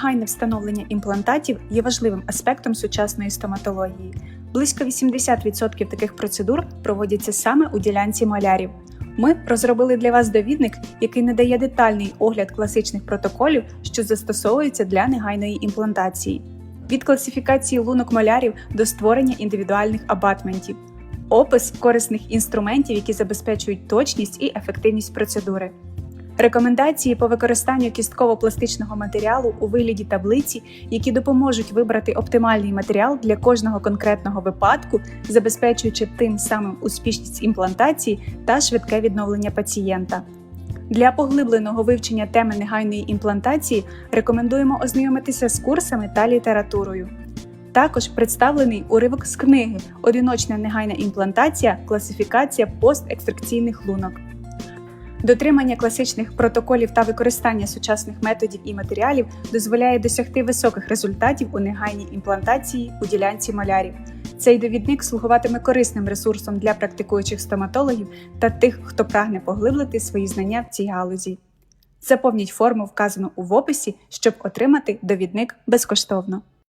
Негайне встановлення імплантатів є важливим аспектом сучасної стоматології. Близько 80% таких процедур проводяться саме у ділянці малярів. Ми розробили для вас довідник, який надає детальний огляд класичних протоколів, що застосовуються для негайної імплантації, від класифікації лунок малярів до створення індивідуальних абатментів, опис корисних інструментів, які забезпечують точність і ефективність процедури. Рекомендації по використанню кістково-пластичного матеріалу у вигляді таблиці, які допоможуть вибрати оптимальний матеріал для кожного конкретного випадку, забезпечуючи тим самим успішність імплантації та швидке відновлення пацієнта. Для поглибленого вивчення теми негайної імплантації рекомендуємо ознайомитися з курсами та літературою. Також представлений уривок з книги Одиночна негайна імплантація, класифікація постекстракційних лунок. Дотримання класичних протоколів та використання сучасних методів і матеріалів дозволяє досягти високих результатів у негайній імплантації у ділянці малярів. Цей довідник слугуватиме корисним ресурсом для практикуючих стоматологів та тих, хто прагне поглиблити свої знання в цій галузі. Заповніть форму, вказану у описі, щоб отримати довідник безкоштовно.